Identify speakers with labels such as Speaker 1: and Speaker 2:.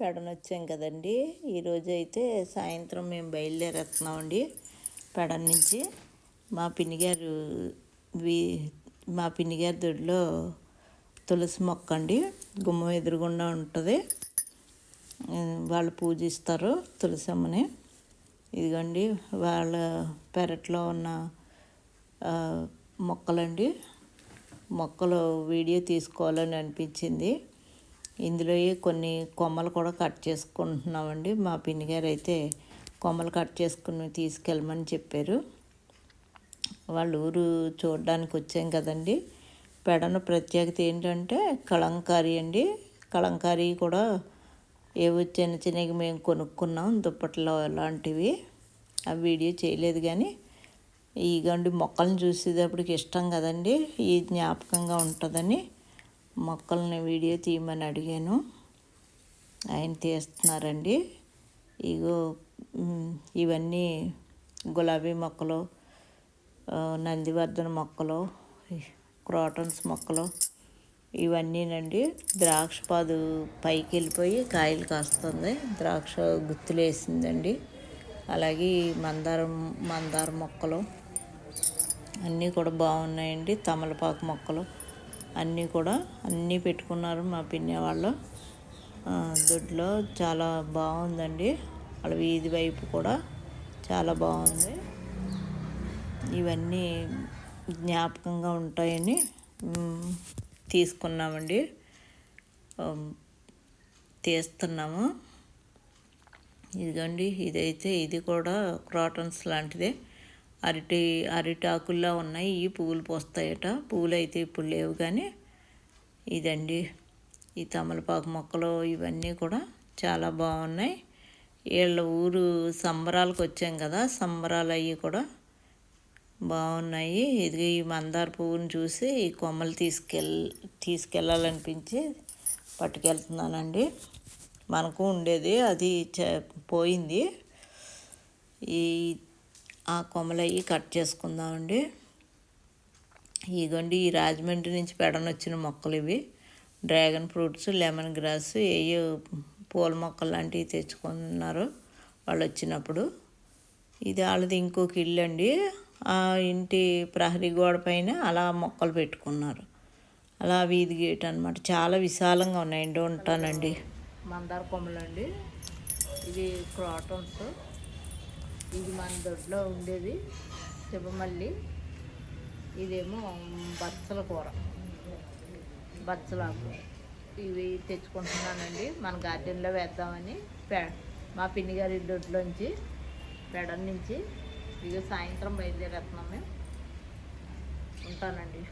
Speaker 1: పెడనొచ్చాం కదండి. ఈరోజు అయితే సాయంత్రం మేము బయలుదేరేస్తున్నామండి పెడన నుంచి. మా పిన్నిగారు వి మా పిన్నిగారి దొడ్లో తులసి మొక్క అండి. గుమ్మం ఎదురుగుండా ఉంటుంది. వాళ్ళు పూజిస్తారు తులసి అమ్మని ఇదిగోండి వాళ్ళ పెరట్లో ఉన్న మొక్కలండి. మొక్కలు వీడియో తీసుకోవాలని అనిపించింది. ఇందులో కొన్ని కొమ్మలు కూడా కట్ చేసుకుంటున్నామండి. మా పిన్ని గారు అయితే కొమ్మలు కట్ చేసుకుని తీసుకెళ్ళమని చెప్పారు. వాళ్ళ ఊరు చూడడానికి వచ్చాం కదండి. పెడన ప్రత్యేకత ఏంటంటే కలంకారీ అండి. కలంకారీ కూడా ఏవో చిన్న చిన్నవి మేము కొనుక్కున్నాం దుప్పట్లో లాంటివి. ఆ వీడియో చేయలేదు కానీ ఈ గండి మొక్కలను చూసేటప్పటికి ఇష్టం కదండి. ఈ జ్ఞాపకంగా ఉంటుందని. మొక్కల్ని వీడియో తీయమని అడిగాను. ఆయన తీస్తున్నారండి. ఇగో ఇవన్నీ గులాబీ మొక్కలు నందివర్ధన మొక్కలు క్రోటన్స్ మొక్కలు ఇవన్నీనండి. ద్రాక్ష పాదు పైకి వెళ్ళిపోయి కాయలు కాస్తుంది. ద్రాక్ష గుత్తులు వేసిందండి అలాగే మందారం మందార మొక్కలు అన్నీ కూడా బాగున్నాయండి. తమలపాకు మొక్కలు. అన్నీ కూడా అన్నీ పెట్టుకున్నారు మా పిన్నే వాళ్ళు. దొడ్లో చాలా బాగుందండి. వాళ్ళ వీధి వైపు కూడా చాలా బాగుంది. ఇవన్నీ జ్ఞాపకంగా ఉంటాయని తీసుకున్నామండి. తీస్తున్నాము. ఇదిగండి ఇదైతే ఇది కూడా క్రాటన్స్ లాంటిదే. అరటి అరిటాకుల్లో ఉన్నాయి. ఈ పువ్వులు పోస్తాయట. పువ్వులు అయితే ఇప్పుడు లేవు కానీ ఇదండి. ఈ తమలపాకు మొక్కలు ఇవన్నీ కూడా చాలా బాగున్నాయి. వీళ్ళ ఊరు సంబరాలకు వచ్చాం కదా. సంబరాలు అవి కూడా బాగున్నాయి. ఇది ఈ మందార పువ్వుని చూసి ఈ కొమ్మలు తీసుకెళ్ తీసుకెళ్ళాలనిపించి పట్టుకెళ్తున్నానండి. మనకు ఉండేది అది పోయింది. ఈ ఆ కొమ్మలు అవి కట్ చేసుకుందామండి. ఇగోండి ఈ రాజమండ్రి నుంచి పెడనొచ్చిన మొక్కలు ఇవి. డ్రాగన్ ఫ్రూట్స్ లెమన్ గ్రాస్ ఏయో పూల మొక్కలు లాంటివి తెచ్చుకున్నారు వాళ్ళు వచ్చినప్పుడు. ఇది వాళ్ళది ఇంకొక ఇల్లు అండి. ఆ ఇంటి ప్రహరీ గోడ పైన అలా మొక్కలు పెట్టుకున్నారు. అలా వీధి గేట్ అనమాట చాలా విశాలంగా ఉన్నాయండి. ఉంటానండి. మందార కొమ్మలు అండి ఇది క్రాటన్స్. ఇది మన దొడ్లో ఉండేది శుభమల్లి ఇదేమో బచ్చల కూర. బచ్చలాకు ఇవి తెచ్చుకుంటున్నానండి. మన గార్డెన్లో వేద్దామని పె మా పిన్ని గారి దొడ్లోంచి పెడం నుంచి. ఇక సాయంత్రం బయలుదేరేస్తున్నాం మేము. ఉంటానండి.